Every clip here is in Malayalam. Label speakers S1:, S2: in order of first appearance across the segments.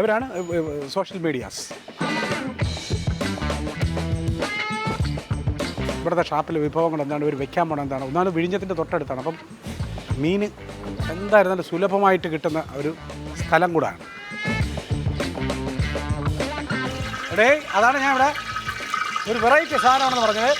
S1: ഇവരാണ് സോഷ്യൽ മീഡിയാസ്. ഇവിടുത്തെ ഷാപ്പിലെ വിഭവങ്ങൾ എന്താണ് ഇവർ വെക്കാൻ പോകണം എന്താണ്? ഒന്നാമത് വിഴിഞ്ഞത്തിന്റെ തൊട്ടടുത്താണ്. അപ്പം മീൻ എന്തായിരുന്നാലും സുലഭമായിട്ട് കിട്ടുന്ന ഒരു സ്ഥലം കൂടാണ്. എടേ അതാണ് ഞാൻ ഇവിടെ ഒരു വെറൈറ്റി സാധനമാണെന്ന് പറഞ്ഞത്.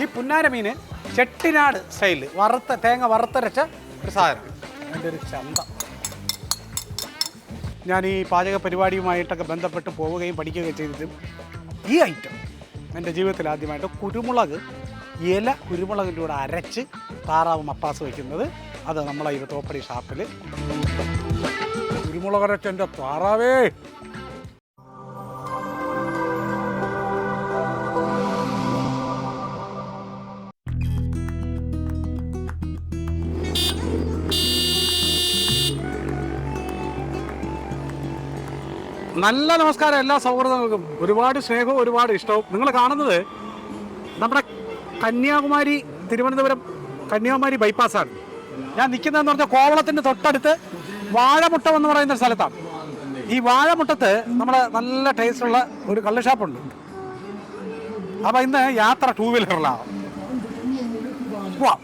S1: ഈ പുന്നാര മീൻ ചെട്ടിനാട് സ്റ്റൈൽ. വറുത്ത തേങ്ങ വറുത്തരച്ച ഒരു സാധനം. അതിന്റെ ഒരു ചന്ത. ഞാൻ ഈ പാചക പരിപാടിയുമായിട്ടൊക്കെ ബന്ധപ്പെട്ട് പോവുകയും പഠിക്കുകയും ചെയ്തിട്ടും ഈ ഐറ്റം എന്റെ ജീവിതത്തിൽ ആദ്യമായിട്ട് കുരുമുളക് ഇല കുരുമുളകിന്റെ കൂടെ അരച്ച് താറാവ് മപ്പാസ് വയ്ക്കുന്നത്. അത് നമ്മളെ ഈ തോപ്പടി ഷാപ്പിൽ കുരുമുളക് അരച്ച എന്റെ താറാവേ! നല്ല നമസ്കാരം എല്ലാ സൗഹൃദങ്ങൾക്കും. ഒരുപാട് സ്നേഹവും ഒരുപാട് ഇഷ്ടവും. നിങ്ങൾ കാണുന്നത് നമ്മുടെ കന്യാകുമാരി തിരുവനന്തപുരം കന്യാകുമാരി ബൈപ്പാസാണ്. ഞാൻ നിൽക്കുന്നതെന്ന് പറഞ്ഞാൽ കോവളത്തിന്റെ തൊട്ടടുത്ത് വാഴമുട്ടം എന്ന് പറയുന്ന സ്ഥലത്താണ്. ഈ വാഴമുട്ടത്ത് നമ്മുടെ നല്ല ടേസ്റ്റുള്ള ഒരു കള്ള് ഷാപ്പുണ്ട് അപ്പം ഇന്ന് യാത്ര ടൂ വീലറിലാണ് പോവാം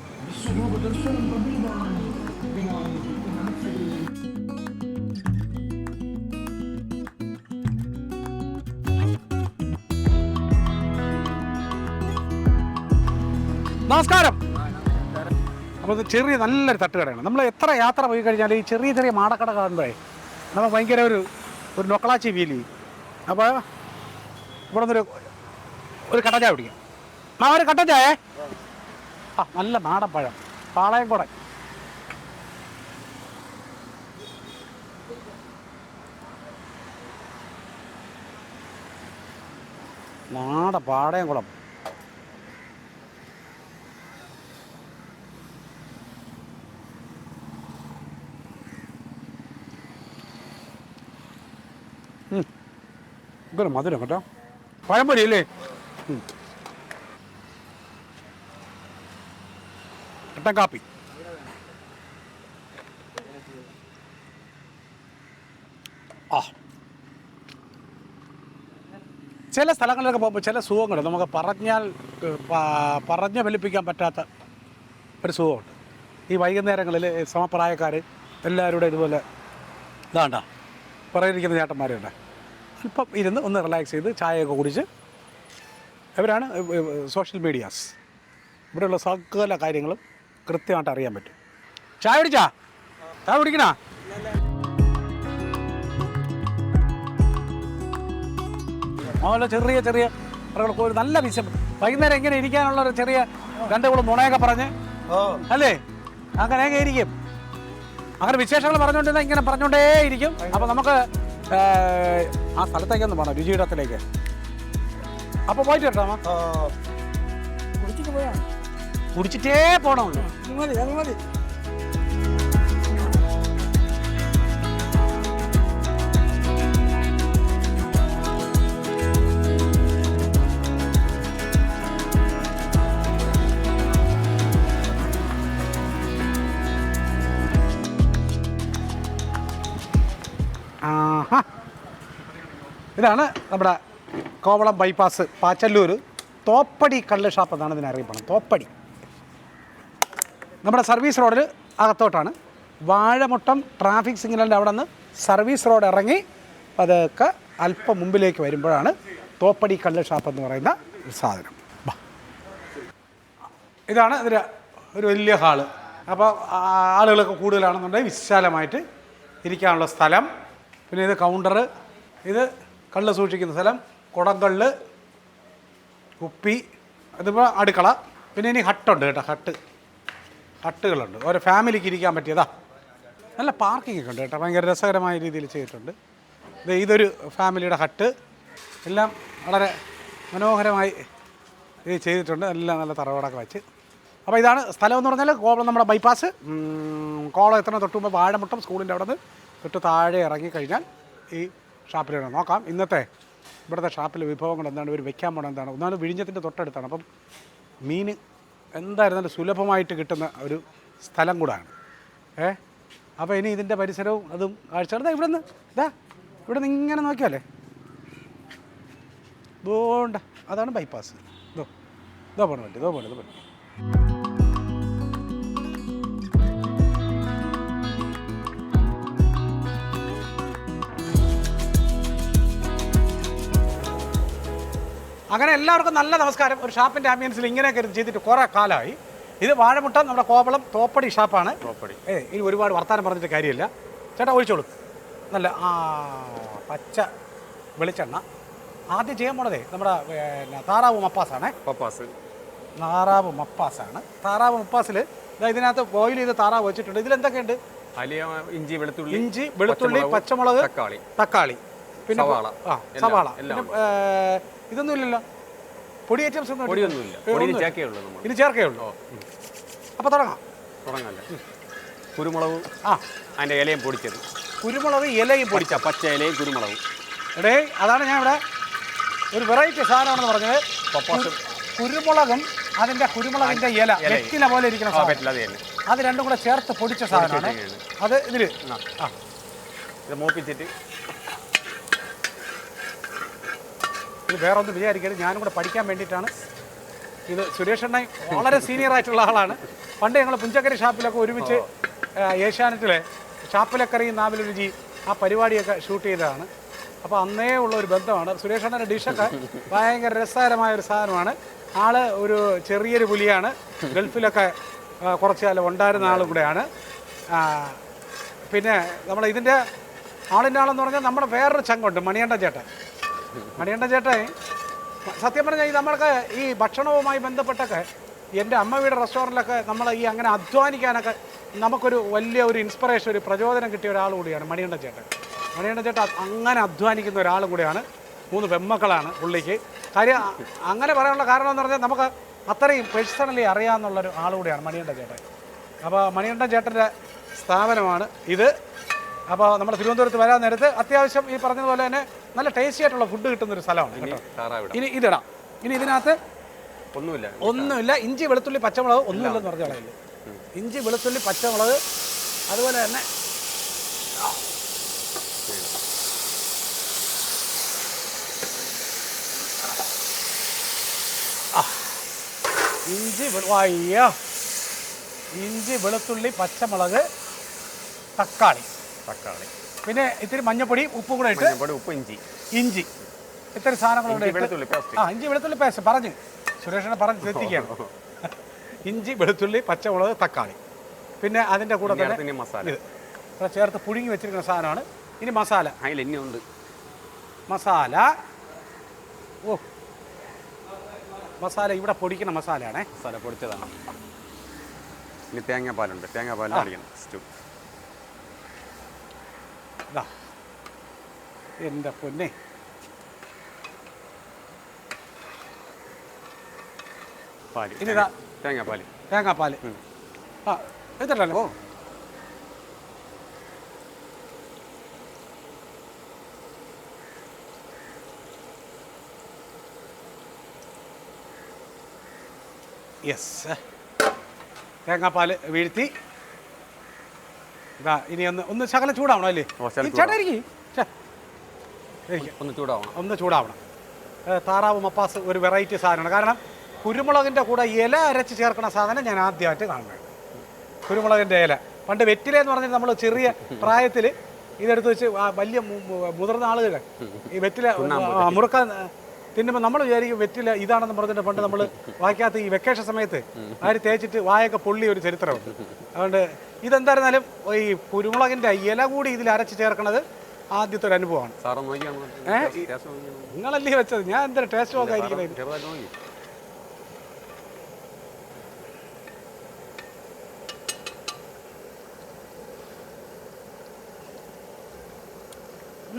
S1: നമസ്കാരം. അപ്പോൾ ചെറിയ നല്ലൊരു തട്ടുകടയാണ്. നമ്മൾ എത്ര യാത്ര പോയി കഴിഞ്ഞാൽ ഈ ചെറിയ ചെറിയ മാടക്കട കാണുമ്പോഴേ നമുക്ക് ഭയങ്കര ഒരു ഒരു നൊക്കളാച്ചി ഫീൽ ചെയ്യും. അപ്പോൾ ഇവിടെ നിന്നൊരു ഒരു കട്ടൻ ചായ പിടിക്കാം ആ ഒരു കട്ടൻ ആ നല്ല നാടൻ പഴം. പാളയം കൂടെ നാടൻ പാടയം കുളം ഇതൊരു മധുരം കേട്ടോ. പഴംപൊരി അല്ലേ. കട്ടൻ കാപ്പി. ആ. ചില സ്ഥലങ്ങളിലൊക്കെ പോകുമ്പോൾ ചില സുഖങ്ങൾ നമുക്ക് പറഞ്ഞാൽ പറഞ്ഞ് ഫലിപ്പിക്കാൻ പറ്റാത്ത ഒരു സുഖമുണ്ട്. ഈ വൈകുന്നേരങ്ങളിൽ സമപ്രായക്കാർ എല്ലാവരുടെ ഇതുപോലെ ഇതാണ്ട പറയിരിക്കുന്ന ചേട്ടന്മാരുണ്ട്. അല്പം ഇരുന്ന് ഒന്ന് റിലാക്സ് ചെയ്ത് ചായയൊക്കെ കുടിച്ച് ഇവരാണ് സോഷ്യൽ മീഡിയാസ് ഇവിടെയുള്ള സകല കാര്യങ്ങളും കൃത്യമായിട്ട് അറിയാൻ പറ്റും. ചായ കുടിച്ചാ? ചായ കുടിക്കണ? അതുപോലെ ചെറിയ ചെറിയ ഒരു നല്ല വിശം വൈകുന്നേരം എങ്ങനെ ഇരിക്കാനുള്ള ഒരു ചെറിയ രണ്ട് കൂടെ നുണയൊക്കെ പറഞ്ഞ് അല്ലേ? അങ്ങനെയൊക്കെ ഇരിക്കും. അങ്ങനെ വിശേഷങ്ങൾ പറഞ്ഞുകൊണ്ടിരുന്ന ഇങ്ങനെ പറഞ്ഞുകൊണ്ടേ ഇരിക്കും അപ്പൊ നമുക്ക് ആ സ്ഥലത്തേക്കൊന്ന് പോകണം രുചിയിടത്തിലേക്ക് അപ്പൊ പോയിട്ട് കേട്ടോ കുടിച്ചിട്ട് പോയാ കുടിച്ചിട്ടേ പോണോ?
S2: മതി അത് മതി.
S1: ഇതാണ് നമ്മുടെ കോവളം ബൈപ്പാസ് പാച്ചല്ലൂർ തോപ്പടി കള്ള് ഷാപ്പ് എന്നാണ് ഇതിനെ അറിയപ്പെടുന്നത്. തോപ്പടി. നമ്മുടെ സർവീസ് റോഡിൽ അകത്തോട്ടാണ്. വാഴമുട്ടം ട്രാഫിക് സിഗ്നലിന്റെ അവിടെ നിന്ന് സർവീസ് റോഡ് ഇറങ്ങി അതൊക്കെ അല്പം മുമ്പിലേക്ക് വരുമ്പോഴാണ് തോപ്പടി കള്ള് ഷാപ്പ് എന്ന് പറയുന്ന ഒരു സാധനം. ഇതാണ് ഇതിന്റെ ഒരു വലിയ ഹാൾ. അപ്പോൾ ആളുകളൊക്കെ കൂടുതലാണെന്നുണ്ടെങ്കിൽ വിശാലമായിട്ട് ഇരിക്കാനുള്ള സ്ഥലം. പിന്നെ ഇത് കൗണ്ടർ ഇത് കള്ള് സൂക്ഷിക്കുന്ന സ്ഥലം കുടങ്കള്ള് കുപ്പി അതിപ്പോൾ അടുക്കള. പിന്നെ ഇനി ഹട്ടുണ്ട് കേട്ടോ ഹട്ട്. ഹട്ടുകളുണ്ട്. ഓരോ ഫാമിലിക്ക് ഇരിക്കാൻ പറ്റിയതാ. നല്ല പാർക്കിംഗ് ഒക്കെ ഉണ്ട് കേട്ടോ ഭയങ്കര രസകരമായ രീതിയിൽ ചെയ്തിട്ടുണ്ട്. ഇത് ഇതൊരു ഫാമിലിയുടെ ഹട്ട്. എല്ലാം വളരെ മനോഹരമായി ഇത് ചെയ്തിട്ടുണ്ട്. എല്ലാം നല്ല തറവാടൊക്കെ വെച്ച്. അപ്പോൾ ഇതാണ് സ്ഥലം എന്ന് പറഞ്ഞാൽ കോവളം നമ്മുടെ ബൈപ്പാസ്. കോവളം തൊട്ടുമ്പോൾ തൊട്ട് മുമ്പ് വാഴമുട്ടം സ്കൂളിന്റെ അവിടെ നിന്ന് തൊട്ട് താഴെ ഇറങ്ങിക്കഴിഞ്ഞാൽ ഈ ഷാപ്പിലാണ് നോക്കാം. ഇന്നത്തെ ഇവിടുത്തെ ഷാപ്പിലെ വിഭവങ്ങൾ എന്താണ്? ഇവർ വെക്കാൻ പോകണം എന്താണ്? ഒന്നാമത് വിഴിഞ്ഞത്തിന്റെ തൊട്ടടുത്താണ്. അപ്പം മീൻ എന്തായിരുന്നാലും സുലഭമായിട്ട് കിട്ടുന്ന ഒരു സ്ഥലം കൂടാണ്. ഏ? അപ്പോൾ ഇനി ഇതിന്റെ പരിസരവും അതും കാഴ്ച ഇവിടെ നിന്ന് ഇതാ ഇവിടെ നിന്ന് ഇങ്ങനെ നോക്കിയാലേ? ഇതുകൊണ്ട് അതാണ് ബൈപ്പാസ് ഇതോ ഇതോ പോണ പറ്റും ഇതോ പോണ ഇതോ പോണ അങ്ങനെ എല്ലാവർക്കും നല്ല നമസ്കാരം. ഒരു ഷാപ്പിന്റെ ആംബിയൻസിൽ ഇങ്ങനെയൊക്കെ ഇരുന്ന് ചെയ്തിട്ട് കുറേ കാലമായി. ഇത് വാഴമുട്ട നമ്മുടെ കോവളം തോപ്പടി ഷാപ്പാണ്.
S2: തോപ്പടി.
S1: ഏ ഇനി ഒരുപാട് വർത്താനം പറഞ്ഞിട്ട് കാര്യമില്ല. ചേട്ടാ ഒഴിച്ചോളൂ. നല്ല ആ പച്ച വെളിച്ചെണ്ണ. ആദ്യം ചെയ്യാൻ പോണതേ നമ്മുടെ പിന്നെ താറാവ് മപ്പാസാണ്.
S2: മപ്പാസ്.
S1: താറാവ് മപ്പാസാണ്. താറാവ് മപ്പാസിൽ ഇതിനകത്ത് ബോയിൽ ചെയ്ത് താറാവ് വെച്ചിട്ടുണ്ട്. ഇതിലെന്തൊക്കെയുണ്ട്?
S2: ഇഞ്ചി വെളുത്തുള്ളി
S1: ഇഞ്ചി വെളുത്തുള്ളി പച്ചമുളക്
S2: തക്കാളി
S1: തക്കാളി. പിന്നെ
S2: സവാള.
S1: ആ സവാള. പിന്നെ ഇതൊന്നും ഇല്ലല്ലോ പൊടി ഐറ്റംസ് ഒന്നും
S2: പൊടിയൊന്നുമില്ല.
S1: ഒന്നുമില്ല.
S2: ഉള്ളൂ നമ്മൾ.
S1: ഇനി ചേർക്കേ ഉള്ളൂ. അപ്പോൾ തുടങ്ങാം.
S2: തുടങ്ങല്ലേ? കുരുമുളക്
S1: ആ.
S2: അതിന്റെ ഇലയും പൊടിച്ചത്.
S1: കുരുമുളക് ഇലയും പൊടി
S2: പൊടിച്ച പച്ച ഇലയും കുരുമുളകും.
S1: എടേ അതാണ് ഞാൻ ഇവിടെ ഒരു വെറൈറ്റി സാധനമാണെന്ന് പറഞ്ഞത്.
S2: പപ്പാസ്.
S1: കുരുമുളകും അതിന്റെ കുരുമുളകിന്റെ ഇല. വെറ്റില പോലെ ഇരിക്കുന്ന സാധനം.
S2: അത്
S1: രണ്ടും കൂടെ ചേർത്ത് പൊടിച്ച സാധനമാണ്. അത് ഇതിൽ.
S2: ആ. ഇത് മൂപ്പിച്ചിട്ട്
S1: ഇത് വേറെ ഒന്നും വിചാരിക്കരുത്. ഞാനും കൂടെ പഠിക്കാൻ വേണ്ടിയിട്ടാണ്. ഇത് സുരേഷ് വളരെ സീനിയർ ആയിട്ടുള്ള ആളാണ്. പണ്ട് ഞങ്ങൾ പുഞ്ചക്കരി ഷാപ്പിലൊക്കെ ഒരുമിച്ച് ഏഷ്യാനെറ്റിലെ ഷാപ്പിലക്കറി നാവിൽ രുചി ആ പരിപാടിയൊക്കെ ഷൂട്ട് ചെയ്തതാണ്. അപ്പോൾ അന്നേ ഉള്ള ഒരു ബന്ധമാണ്. സുരേഷ് അണ്ണന്റെ ഡിഷൊക്കെ ഭയങ്കര രസകരമായ ഒരു സാധനമാണ്. ആൾ ഒരു ചെറിയൊരു പുലിയാണ്. ഗൾഫിലൊക്കെ കുറച്ച് കാലം ഉണ്ടായിരുന്ന ആളും കൂടെയാണ്. പിന്നെ നമ്മൾ ഇതിന്റെ ആളിന്റെ ആളെന്ന് പറഞ്ഞാൽ നമ്മുടെ വേറൊരു ചങ്കുണ്ട് മണിയണ്ട ചേട്ടൻ. മണിയണ്ട ചേട്ടേ സത്യം പറഞ്ഞാൽ ഈ നമ്മൾക്ക് ഈ ഭക്ഷണവുമായി ബന്ധപ്പെട്ടൊക്കെ എന്റെ അമ്മ വീട് റെസ്റ്റോറന്റിലൊക്കെ നമ്മൾ ഈ അങ്ങനെ അധ്വാനിക്കാനൊക്കെ നമുക്കൊരു വലിയ ഒരു ഇൻസ്പിറേഷൻ ഒരു പ്രചോദനം കിട്ടിയ ഒരാൾ കൂടിയാണ് മണിയണ്ട ചേട്ടൻ. മണിയണ്ട ചേട്ടൻ അങ്ങനെ അധ്വാനിക്കുന്ന ഒരാൾ കൂടിയാണ്. മൂന്ന് പെമ്മക്കളാണ് പുള്ളിക്ക്. കാര്യം അങ്ങനെ പറയാനുള്ള കാരണം എന്ന് പറഞ്ഞാൽ നമുക്ക് അത്രയും പേഴ്സണലി അറിയാമെന്നുള്ളൊരു ആൾ കൂടിയാണ് മണിയണ്ട ചേട്ടൻ. അപ്പോൾ മണികണ്ഠൻ ചേട്ടന്റെ സ്ഥാപനമാണ് ഇത്. അപ്പോൾ നമ്മുടെ തിരുവനന്തപുരത്ത് വരാൻ നേരത്ത് അത്യാവശ്യം ഈ പറഞ്ഞതുപോലെ തന്നെ നല്ല ടേസ്റ്റി ആയിട്ടുള്ള ഫുഡ് കിട്ടുന്ന ഒരു സ്ഥലമാണ്
S2: ഇനി
S1: കേട്ടോ. ഇനി ഇതിടാം. ഇനി ഇതിനകത്ത്
S2: ഒന്നുമില്ല.
S1: ഒന്നുമില്ല. ഇഞ്ചി വെളുത്തുള്ളി പച്ചമുളക് ഒന്നുമില്ലെന്ന് പറഞ്ഞ കളയില്ല ഇഞ്ചി വെളുത്തുള്ളി പച്ചമുളക് അതുപോലെ തന്നെ ആ. ഇഞ്ചി വെളു- അയ്യോ ഇഞ്ചി വെളുത്തുള്ളി പച്ചമുളക് തക്കാളി.
S2: തക്കാളി.
S1: പിന്നെ ഇത്തിരി മഞ്ഞപ്പൊടി ഉപ്പും കൂടെ ഇട്ട്
S2: മഞ്ഞപ്പൊടി ഉപ്പ് ഇഞ്ചി.
S1: ഇഞ്ചി. ഇത്തിരി സാധനങ്ങൾ കൂടെ
S2: ഇഞ്ചി
S1: ഇട്ട്
S2: വെളുത്തുള്ളി
S1: ആ ഇഞ്ചി വെളുത്തുള്ളി പേസ്റ്റ് പറഞ്ഞ്. സുരേഷിനെ പറഞ്ഞ് തെറ്റിക്കുകയാണ് ഇഞ്ചി വെളുത്തുള്ളി പച്ചമുളക് തക്കാളി. പിന്നെ അതിന്റെ കൂടെ
S2: ഇനി
S1: തന്നെ
S2: ഇനി മസാല.
S1: ഇത്. ഇവിടെ ചേർത്ത് പുഴുങ്ങി വെച്ചിരിക്കുന്ന സാധനമാണ്. ഇനി മസാല.
S2: അതിൽ ഇനി ഉണ്ട്.
S1: മസാല. ഓ. മസാല ഇവിടെ പൊടിക്കുന്ന മസാലയാണേ.
S2: മസാല പൊടിച്ചതാണ്. ഇനി തേങ്ങാപ്പാലുണ്ട്. തേങ്ങാപ്പാലും അടിക്കണം. സ്റ്റൂ
S1: ഇതാ എന്റെ പൊന്നെ.
S2: പാൽ.
S1: ഇനി ഇതാ.
S2: തേങ്ങാപ്പാൽ.
S1: തേങ്ങാപ്പാൽ ആ എടുത്തിട്ടല്ലോ? യെസ് തേങ്ങാപ്പാൽ വീഴ്ത്തി. ഇതാ ഇനി ഒന്ന് ഒന്ന് ശകലം ചൂടാവണം അല്ലേ?
S2: ഓ,
S1: ചേട്ടാ ഇരിക്ക്.
S2: ഒന്ന് ചൂടാവണം.
S1: ഒന്ന് ചൂടാവണം. താറാവ് മപ്പാസ് ഒരു വെറൈറ്റി സാധനമാണ്. കാരണം കുരുമുളകിന്റെ കൂടെ ഇല അരച്ച് ചേർക്കുന്ന സാധനം ഞാൻ ആദ്യമായിട്ട് കാണുന്നത്. കുരുമുളകിന്റെ ഇല. പണ്ട് വെറ്റില എന്ന് പറഞ്ഞാൽ നമ്മൾ ചെറിയ പ്രായത്തിൽ ഇതെടുത്ത് വെച്ച് വലിയ മുതിർന്ന ആളുകൾ ഈ വെറ്റില മുറുക്കാൻ തിന്നുമ്പോൾ നമ്മൾ വിചാരിക്കും വെറ്റില ഇതാണെന്ന് പറഞ്ഞിട്ട് പണ്ട് നമ്മൾ വായിക്കാത്ത ഈ വെക്കേഷൻ സമയത്ത് ആര് തേച്ചിട്ട് വായൊക്കെ പൊള്ളി ഒരു ചരിത്രമുണ്ട് അതുകൊണ്ട് ഇതെന്തായിരുന്നാലും ഈ കുരുമുളകിന്റെ ഇല കൂടി ഇതിൽ അരച്ച് ചേർക്കണത് ആദ്യത്തെ ഒരു അനുഭവമാണ്? നിങ്ങളല്ലേ വെച്ചത്? ഞാൻ എന്താ ടേസ്റ്റ് നോക്കാതിരിക്കുന്നത്
S2: ചെറുതായിട്ട് നോക്കി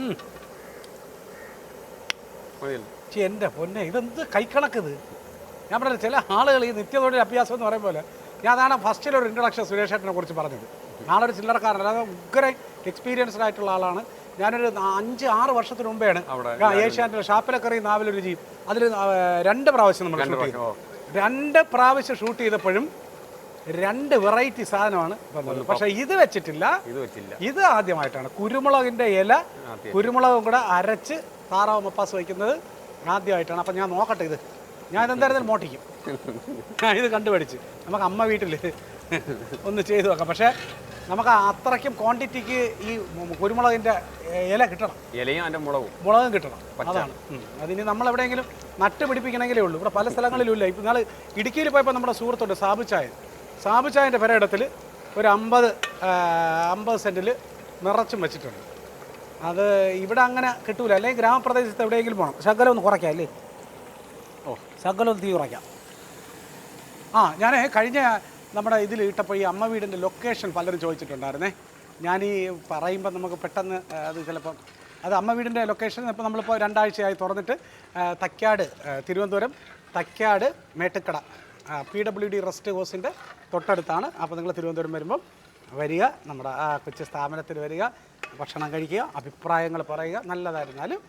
S2: മതിയല്ലോ
S1: പക്ഷേ എന്റെ പൊന്നെ ഇതെന്ത് കൈക്കണക്കിത്? ഞാൻ പറഞ്ഞത് ചില ആളുകൾ ഈ നിത്യതൊഴിൽ അഭ്യാസം എന്ന് പറയും പോലെ ഞാൻ അതാണ് ഫസ്റ്റിൽ ഒരു ഇൻട്രഡക്ഷൻ സുരേഷ് ഏട്ടനെ കുറിച്ച് പറഞ്ഞത്. ആളൊരു ചില്ലറക്കാരൻ അതായത് ഉഗ്ര എക്സ്പീരിയൻസ്ഡ് ആയിട്ടുള്ള ആളാണ്. ഞാനൊരു അഞ്ച് ആറ് വർഷത്തിന് മുമ്പെയാണ് ഏഷ്യാന്റെ ഷാപ്പിലക്കറി നാവിലൊരു രുചിയും അതിൽ രണ്ട് പ്രാവശ്യം നമ്മൾ ഷൂട്ട് ചെയ്തു. രണ്ട് പ്രാവശ്യം ഷൂട്ട് ചെയ്തപ്പോഴും രണ്ട് വെറൈറ്റി സാധനമാണ് പക്ഷെ പക്ഷേ ഇത് വെച്ചിട്ടില്ല.
S2: ഇത് വെച്ചില്ല.
S1: ഇത് ആദ്യമായിട്ടാണ്. കുരുമുളകിന്റെ ഇല കുരുമുളകും കൂടെ അരച്ച് താറാവ് മപ്പാസ് വയ്ക്കുന്നത് ആദ്യമായിട്ടാണ്. അപ്പം ഞാൻ നോക്കട്ടെ ഇത്. ഞാൻ എന്തായിരുന്നാലും മോട്ടിക്കും ഞാൻ ഇത് കണ്ടുപിടിച്ച്. നമുക്ക് അമ്മ വീട്ടിൽ ഒന്ന് ചെയ്തു നോക്കാം. പക്ഷേ നമുക്ക് അത്രയ്ക്കും ക്വാണ്ടിറ്റിക്ക് ഈ കുരുമുളകിന്റെ ഇല കിട്ടണം.
S2: ഇലയും അതിന്റെ മുളകും.
S1: മുളകും കിട്ടണം. അതാണ്. അതിന് നമ്മൾ എവിടെയെങ്കിലും നട്ട് പിടിപ്പിക്കണമെങ്കിലേ ഉള്ളൂ. ഇവിടെ പല സ്ഥലങ്ങളിലും ഇല്ല. ഇപ്പം നിങ്ങൾ ഇടുക്കിയിൽ പോയപ്പോൾ നമ്മുടെ സുഹൃത്തുണ്ട് സാബുച്ചായ സാബുച്ചായന്റെ പെരയിടത്തിൽ ഒരു അമ്പത് അമ്പത് സെന്റിൽ നിറച്ചും വെച്ചിട്ടുണ്ട്. അത് ഇവിടെ അങ്ങനെ കിട്ടൂല. അല്ലെങ്കിൽ ഗ്രാമപ്രദേശത്ത് എവിടെയെങ്കിലും പോകണം ശകലം ഒന്ന് കുറയ്ക്കാം അല്ലേ? ഓ. ശകലം ഒന്ന് തീ കുറയ്ക്കാം. ആ ഞാൻ കഴിഞ്ഞ നമ്മുടെ ഇതിൽ ഇട്ടപ്പോൾ ഈ അമ്മ വീടിന്റെ ലൊക്കേഷൻ പലരും ചോദിച്ചിട്ടുണ്ടായിരുന്നേ. ഞാൻ ഈ പറയുമ്പോൾ നമുക്ക് പെട്ടെന്ന് അത് ചിലപ്പം അത് അമ്മ വീടിന്റെ ലൊക്കേഷൻ ഇപ്പോൾ നമ്മളിപ്പോൾ രണ്ടാഴ്ചയായി തുറന്നിട്ട് Thycaud Thiruvananthapuram Thycaud Mettukkada P W D rest ഹൗസിന്റെ തൊട്ടടുത്താണ്. അപ്പോൾ നിങ്ങൾ തിരുവനന്തപുരം വരുമ്പം വരിക. നമ്മുടെ ആ കൊച്ചു സ്ഥാപനത്തിൽ വരിക. ഭക്ഷണം കഴിക്കുക അഭിപ്രായങ്ങൾ പറയുക നല്ലതായിരുന്നാലും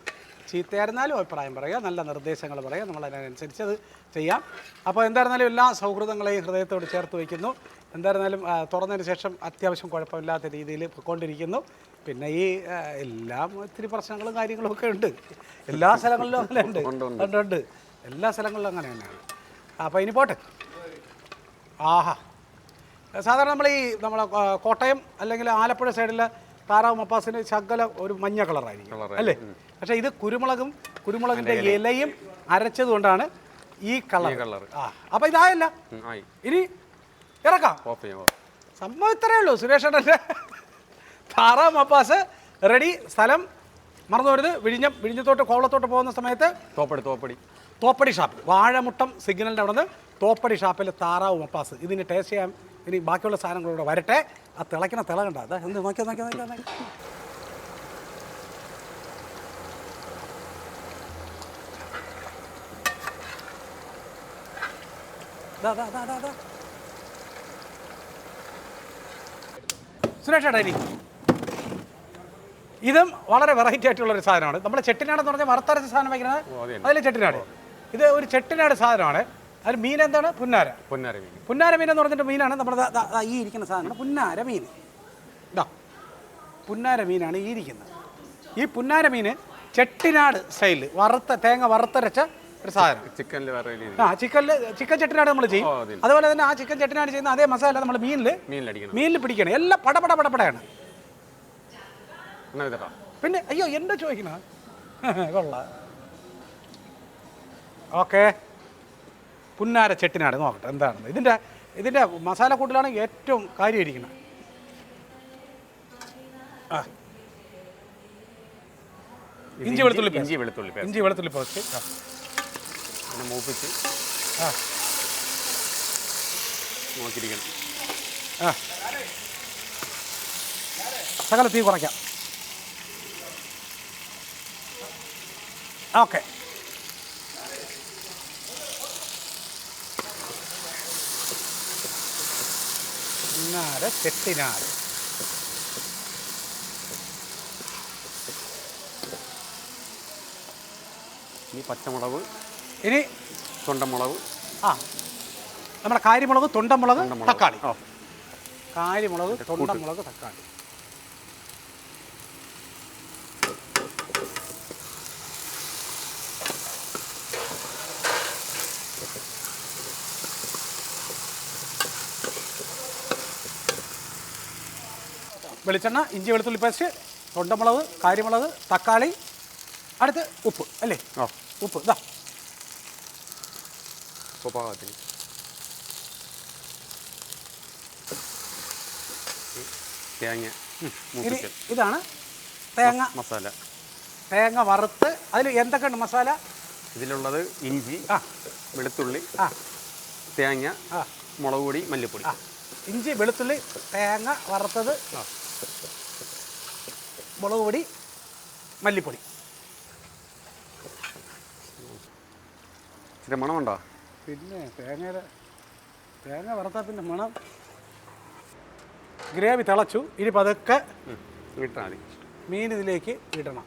S1: ചീത്തയായിരുന്നാലും അഭിപ്രായം പറയുക നല്ല നിർദ്ദേശങ്ങൾ പറയുക നമ്മൾ അതിനനുസരിച്ച് അത് ചെയ്യാം. അപ്പോൾ എന്തായിരുന്നാലും എല്ലാ സൗഹൃദങ്ങളെയും ഹൃദയത്തോട് ചേർത്ത് വയ്ക്കുന്നു. എന്തായിരുന്നാലും തുറന്നതിന് ശേഷം അത്യാവശ്യം കുഴപ്പമില്ലാത്ത രീതിയിൽ പോയിക്കൊണ്ടിരിക്കുന്നു. പിന്നെ ഈ എല്ലാം ഒത്തിരി പ്രശ്നങ്ങളും കാര്യങ്ങളും ഒക്കെ ഉണ്ട്. എല്ലാ സ്ഥലങ്ങളിലും അങ്ങനെ ഉണ്ട്. ഉണ്ട് ഉണ്ട്. എല്ലാ സ്ഥലങ്ങളിലും അങ്ങനെ തന്നെയാണ്. അപ്പോൾ ഇനി പോട്ടെ. ആഹാ. സാധാരണ നമ്മൾ ഈ നമ്മളെ കോട്ടയം അല്ലെങ്കിൽ ആലപ്പുഴ സൈഡിലെ താറാവ് മപ്പാസിന് ശകല ഒരു മഞ്ഞ കളറായിരിക്കും അല്ലേ? പക്ഷേ ഇത് കുരുമുളകും കുരുമുളകിന്റെ ഇലയും അരച്ചത് കൊണ്ടാണ് ഈ കളർ.
S2: കളർ
S1: ആ അപ്പോൾ ഇതായല്ല. ഇനി ഇറക്കാം. സംഭവം ഇത്രയേ ഉള്ളൂ സുരേഷ് ഏട്ടന്റെ താറാവ് മപ്പാസ് റെഡി സ്ഥലം മറന്നു വരുത് വിഴിഞ്ഞം വിഴിഞ്ഞത്തോട്ട് കോവളത്തോട്ട് പോകുന്ന സമയത്ത്
S2: തോപ്പടി തോപ്പടി.
S1: തോപ്പടി ഷാപ്പ് വാഴമുട്ടം സിഗ്നലിന്റെ അവിടെ നിന്ന് തോപ്പടി ഷാപ്പിൽ താറാവ് മപ്പാസ്. ഇതിന് ടേസ്റ്റ് ചെയ്യാൻ ഇനി ബാക്കിയുള്ള സാധനങ്ങളൂടെ വരട്ടെ. ആ തിളയ്ക്കണ തിള കണ്ട? അതാ എന്ത് നോക്കിയാ നോക്കിയാ നോക്കിയാ നോക്കി. സുരേഷ് ഏട്ടാ ഇനി. ഇതും വളരെ വെറൈറ്റി ആയിട്ടുള്ള ഒരു സാധനമാണ്. നമ്മുടെ ചെട്ടിനാടെന്ന് പറഞ്ഞാൽ വറുത്തരച്ച സാധനം വയ്ക്കുന്നത് അതിൽ ചെട്ടിനാട്. ഇത് ഒരു ചെട്ടിനാട് സാധനമാണ്. അതിൽ മീൻ എന്താണ്? പുന്നാര.
S2: പുന്നാര മീൻ.
S1: പുന്നാര മീൻ എന്ന് പറഞ്ഞിട്ട് മീനാണ്. ദാ ഈ ഇരിക്കുന്ന സാധനം പുന്നാര മീൻ. ഇതാ പുന്നാര മീനാണ് ഈ ഇരിക്കുന്നത്. ഈ പുന്നാര മീൻ ചെട്ടിനാട് സ്റ്റൈലിൽ വറുത്ത തേങ്ങ വറുത്തരച്ച ഒരു സാധനം
S2: ചിക്കനിൽ
S1: ആ ചിക്കനിൽ ചിക്കൻ ചെട്ടിനാട് നമ്മൾ ചെയ്യും. അതുപോലെ തന്നെ ആ ചിക്കൻ ചെട്ടിനാട് ചെയ്യുന്ന അതേ മസാല നമ്മൾ മീനിൽ മീനിൽ പിടിക്കണം. എല്ലാം പടപട പടപടയാണ് പിന്നെ അയ്യോ എന്താ ചോദിക്കണ കൊള്ളാം. ഓക്കെ. പുന്നാര ചെട്ടിനാട് നോക്കട്ടെ എന്താണെന്ന്. ഇതിന്റെ ഇതിന്റെ മസാല കൂട്ടിലാണ് ഏറ്റവും കാര്യമായിരിക്കുന്നത്. ആ. ഇഞ്ചി വെളുത്തുള്ളി
S2: ഇഞ്ചി വെളുത്തുള്ളി
S1: ഇഞ്ചി വെളുത്തുള്ളി പോസ്റ്റ്.
S2: പിന്നെ മൂപ്പിച്ച്
S1: ആ.
S2: നോക്കിയിരിക്കണം.
S1: ആ. സകല തീ കുറയ്ക്കാം. ഓക്കെ. പുന്നാര ചെട്ടിനാട്
S2: ഇനി പച്ചമുളക്
S1: ഇനി
S2: തൊണ്ടമുളക്.
S1: ആ നമ്മുടെ കാരിമുളക് തൊണ്ടമുളക്. തക്കാളി. കാരിമുളക് തൊണ്ടമുളക് തക്കാളി. വെളിച്ചെണ്ണ ഇഞ്ചി വെളുത്തുള്ളി പേസ്റ്റ് തൊണ്ടമുളക് കാരിമുളക് തക്കാളി അടുത്ത് ഉപ്പ് അല്ലേ?
S2: ആ.
S1: ഉപ്പ് ഇതാ
S2: പാകത്തിന് തേങ്ങ
S1: ഇനി ഇതാണ് തേങ്ങ.
S2: മസാല.
S1: തേങ്ങ വറുത്ത് അതിൽ എന്തൊക്കെയുണ്ട് മസാല?
S2: ഇതിലുള്ളത് ഇഞ്ചി
S1: ആ.
S2: വെളുത്തുള്ളി
S1: ആ.
S2: തേങ്ങ
S1: ആ.
S2: മുളക് പൊടി മല്ലിപ്പൊടി.
S1: ആ. ഇഞ്ചി വെളുത്തുള്ളി തേങ്ങ വറുത്തത്
S2: ആ.
S1: മുളക് പൊടി മല്ലിപ്പൊടി.
S2: ഇച്ചിരി മണമുണ്ടോ?
S1: പിന്നെ തേങ്ങയുടെ തേങ്ങ വറുത്താൽ പിന്നെ മണം. ഗ്രേവി തിളച്ചു. ഇനി പതുക്കെ
S2: ഇട്ടാൽ
S1: മീൻ ഇതിലേക്ക് ഇടണം.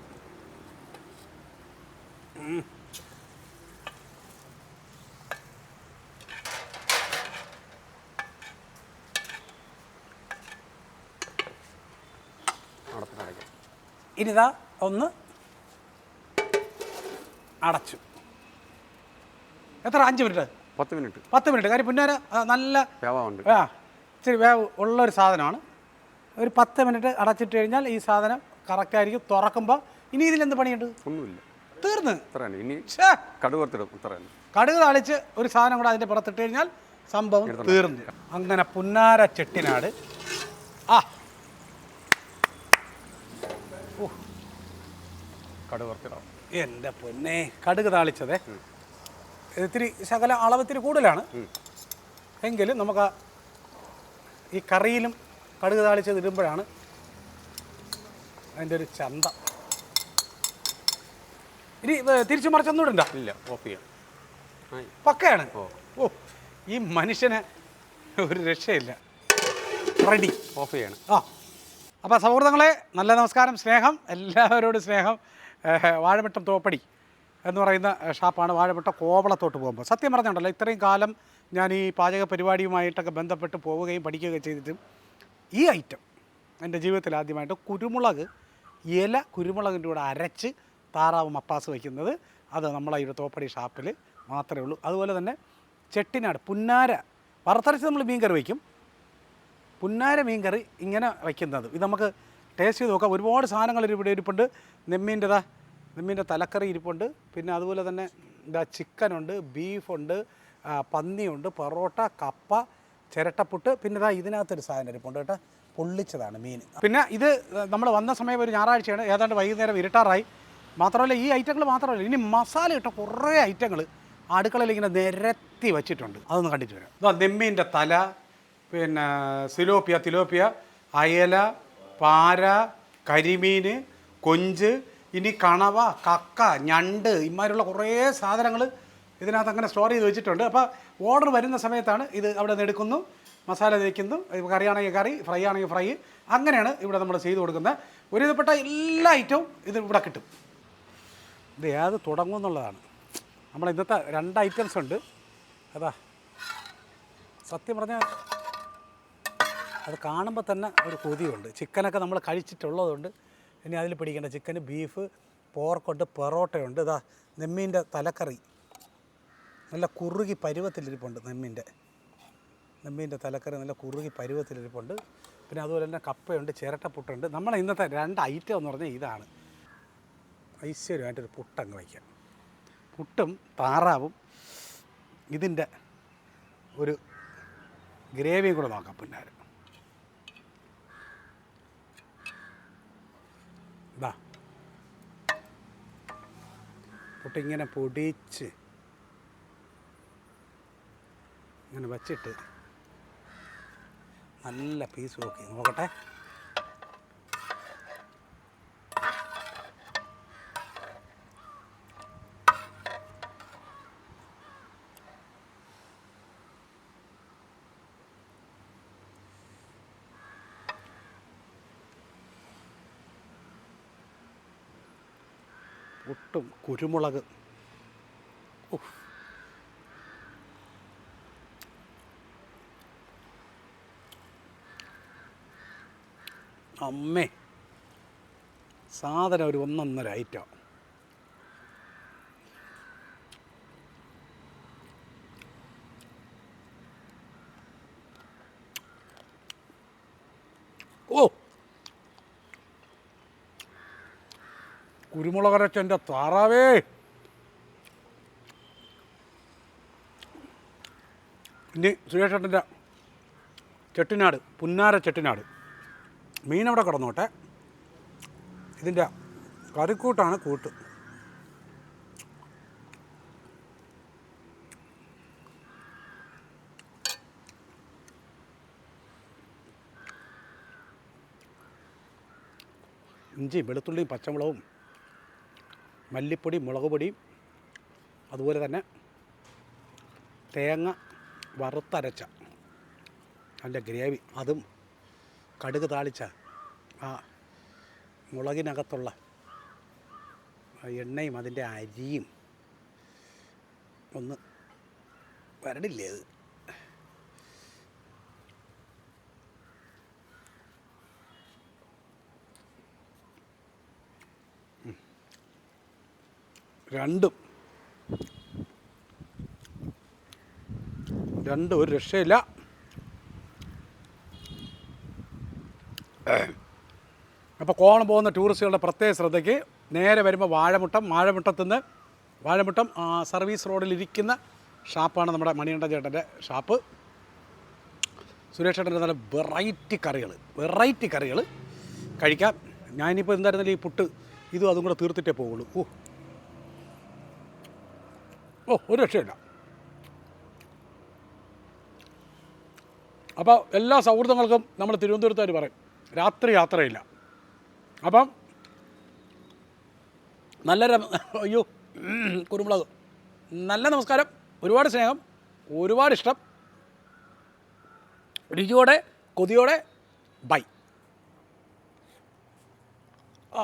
S1: ഇനിതാ ഒന്ന് അടച്ചു. എത്ര? അഞ്ച് മിനിറ്റ്.
S2: പത്ത് മിനിറ്റ്.
S1: പത്ത് മിനിറ്റ്. കാര്യം പുന്നാര നല്ല
S2: വേവാറുണ്ട്
S1: ആ ഇച്ചിരി വേവ് ഉള്ള ഒരു സാധനമാണ്. ഒരു പത്ത് മിനിറ്റ് അടച്ചിട്ട് കഴിഞ്ഞാൽ ഈ സാധനം കറക്റ്റായിരിക്കും തുറക്കുമ്പോൾ ഇനി ഇതിലെന്ത് പണിയുണ്ട്?
S2: ഒന്നുമില്ല.
S1: തീർന്ന്.
S2: ഇനി കടുക്
S1: കടുക് തളിച്ച് ഒരു സാധനം കൂടെ അതിന്റെ പുറത്തിട്ട് കഴിഞ്ഞാൽ സംഭവം തീർന്നു. അങ്ങനെ പുന്നാര ചെട്ടിനാട്. ആ
S2: കടുക് വറുത്തിടാം
S1: എന്റെ പൊന്നെ കടുക് താളിച്ചതേ. ഇത്തിരി ശകല അളവത്തിരി കൂടുതലാണ്. എങ്കിലും നമുക്ക് ഈ കറിയിലും കടുക് താളിച്ചത് ഇടുമ്പോഴാണ് അതിന്റെ ഒരു ചന്ത. ഇനി തിരിച്ചു മറിച്ചൊന്നും ഇടണ്ട.
S2: ഇല്ല ഓഫ് ചെയ്യാം.
S1: പക്കയാണ്.
S2: ഓ.
S1: ഈ മനുഷ്യന് ഒരു രക്ഷയില്ല. റെഡി
S2: ഓഫ് ചെയ്യണം.
S1: ആ. അപ്പോൾ സൗഹൃദങ്ങളെ നല്ല നമസ്കാരം സ്നേഹം എല്ലാവരോടും സ്നേഹം. വാഴവട്ടം തോപ്പടി എന്ന് പറയുന്ന ഷാപ്പാണ് വാഴവട്ടം കോവളത്തോട്ട് പോകുമ്പോൾ. സത്യം പറഞ്ഞുണ്ടല്ലോ ഇത്രയും കാലം ഞാൻ ഈ പാചക പരിപാടിയുമായിട്ടൊക്കെ ബന്ധപ്പെട്ട് പോവുകയും പഠിക്കുകയും ചെയ്തിട്ടും ഈ ഐറ്റം എന്റെ ജീവിതത്തിൽ ആദ്യമായിട്ട് കുരുമുളക് ഇല കുരുമുളകിന്റെ കൂടെ അരച്ച് താറാവ് മപ്പാസ് വയ്ക്കുന്നത് അത് നമ്മളെ ഈ തോപ്പടി ഷാപ്പിൽ മാത്രമേ ഉള്ളൂ. അതുപോലെ തന്നെ ചെട്ടിനാട് പുന്നാര. വറുത്തരച്ച് നമ്മൾ മീൻ കറി വയ്ക്കും. പുന്നാര മീൻ കറി ഇങ്ങനെ വയ്ക്കുന്നത്. ഇത് നമുക്ക് ടേസ്റ്റ് ചെയ്ത് നോക്കാം. ഒരുപാട് സാധനങ്ങൾ ഇവിടെ ഇരിപ്പുണ്ട്. നെമ്മീന്റെതാ നെമ്മീന്റെ തലക്കറി ഇരിപ്പുണ്ട്. പിന്നെ അതുപോലെ തന്നെ ഇതാ ചിക്കനുണ്ട് ബീഫുണ്ട് പന്നിയുണ്ട് പൊറോട്ട കപ്പ ചിരട്ടപ്പുട്ട്. പിന്നെ ഇതാ ഇതിനകത്തൊരു സാധനം ഇരിപ്പുണ്ട് കേട്ടോ. പൊള്ളിച്ചതാണ് മീൻ. പിന്നെ ഇത് നമ്മൾ വന്ന സമയം ഒരു ഞായറാഴ്ചയാണ്. ഏതാണ്ട് വൈകുന്നേരം ഇരുട്ടാറായി. മാത്രമല്ല ഈ ഐറ്റങ്ങൾ മാത്രമല്ല ഇനി മസാല ഇട്ട കുറേ ഐറ്റങ്ങൾ അടുക്കളയിൽ ഇങ്ങനെ നിരത്തി വച്ചിട്ടുണ്ട്. അതൊന്ന് കണ്ടിട്ട് വരാം. ഇതാ നെമ്മീന്റെ തല പിന്നെ സിലോപ്പിയ തിലോപ്പിയ അയല പാര കരിമീൻ കൊഞ്ച് ഇനി കണവ കക്ക ഞണ്ട് ഇമാരുള്ള കുറേ സാധനങ്ങൾ ഇതിനകത്ത് അങ്ങനെ സ്റ്റോർ ചെയ്ത് വെച്ചിട്ടുണ്ട്. അപ്പോൾ ഓർഡർ വരുന്ന സമയത്താണ് ഇത് അവിടെ നിന്ന് എടുക്കുന്നു. മസാല തേക്കുന്നു. കറിയാണെങ്കിൽ കറി ഫ്രൈ ആണെങ്കിൽ ഫ്രൈ അങ്ങനെയാണ് ഇവിടെ നമ്മൾ ചെയ്ത് കൊടുക്കുന്നത്. ഒരുവിധപ്പെട്ട എല്ലാ ഐറ്റവും ഇത് ഇവിടെ കിട്ടും. ഇത് ഏത് തുടങ്ങും എന്നുള്ളതാണ്. നമ്മൾ ഇന്നത്തെ രണ്ട് ഐറ്റംസ് ഉണ്ട്. അതാ. സത്യം പറഞ്ഞാൽ അത് കാണുമ്പോൾ തന്നെ ഒരു കൊതിയുണ്ട്. ചിക്കനൊക്കെ നമ്മൾ കഴിച്ചിട്ടുള്ളതുണ്ട് ഇനി അതിൽ പിടിക്കേണ്ട. ചിക്കൻ ബീഫ് പോർക്കുണ്ട് പൊറോട്ടയുണ്ട്. ഇതാ നെമ്മീന്റെ തലക്കറി. നല്ല കുറുകി പരുവത്തിലിരിപ്പുണ്ട് നെമ്മീന്റെ. നെമ്മീന്റെ തലക്കറി നല്ല കുറുകി പരുവത്തിലിരിപ്പുണ്ട്. പിന്നെ അതുപോലെ തന്നെ കപ്പയുണ്ട് ചിരട്ടപ്പുട്ടുണ്ട്. നമ്മളെ ഇന്നത്തെ രണ്ട് ഐറ്റം എന്ന് പറഞ്ഞാൽ ഇതാണ്. ഐശ്വര്യമായിട്ടൊരു പുട്ടങ്ങ് വയ്ക്കാം. പുട്ടും താറാവും. ഇതിന്റെ ഒരു ഗ്രേവിയും കൂടെ നോക്കാം പിന്നാരെ ഇതാ പൊട്ടിങ്ങനെ പൊടിച്ച് ഇങ്ങനെ വച്ചിട്ട് നല്ല പീസ് നോക്കി. നോക്കട്ടെ. ഒട്ടും കുരുമുളക്. അമ്മേ. സാധനം ഒരു ഒന്നൊന്നര ഐറ്റം ഓ കുരുമുളകരച്ചന്റെ താറാവേ. ഇനി സുരേഷേട്ടന്റെ ചെട്ടിനാട് പുന്നാര ചെട്ടിനാട്. മീനവിടെ കിടന്നോട്ടെ. ഇതിന്റെ കറിക്കൂട്ടാണ് കൂട്ട്. ഇഞ്ചി വെളുത്തുള്ളിയും പച്ചമുളകും മല്ലിപ്പൊടി മുളക് പൊടിയും അതുപോലെ തന്നെ തേങ്ങ വറുത്തരച്ച നല്ല ഗ്രേവി. അതും കടുക് താളിച്ച ആ മുളകിനകത്തുള്ള എണ്ണയും അതിന്റെ അരിയും ഒന്ന് വരണില്ലേ അത്? രണ്ടും. രണ്ടും ഒരു രക്ഷയില്ല. അപ്പോൾ കോണം പോകുന്ന ടൂറിസ്റ്റുകളുടെ പ്രത്യേക ശ്രദ്ധയ്ക്ക് നേരെ വരുമ്പോൾ വാഴമുട്ടം വാഴമുട്ടത്തുനിന്ന് വാഴമുട്ടം സർവീസ് റോഡിലിരിക്കുന്ന ഷാപ്പാണ് നമ്മുടെ മണിയണ്ട ചേട്ടന്റെ ഷാപ്പ്. സുരേഷ് ചേട്ടന്റെ നല്ല വെറൈറ്റി കറികൾ വെറൈറ്റി കറികൾ കഴിക്കാം. ഞാനിപ്പോൾ എന്തായിരുന്നാലും ഈ പുട്ട് ഇതും അതും കൂടെ തീർത്തിട്ടേ പോകുള്ളൂ ഓ ഓ ഒരു രക്ഷയില്ല. അപ്പോൾ എല്ലാ സൗഹൃദങ്ങൾക്കും നമ്മൾ തിരുവനന്തപുരത്തുകാർ പറയും രാത്രി യാത്രയില്ല. അപ്പം നല്ല അയ്യോ കുരുമുളക്. നല്ല നമസ്കാരം ഒരുപാട് സ്നേഹം ഒരുപാട് ഇഷ്ടം. രുചിയോടെ കൊതിയോടെ ബൈ. ആ.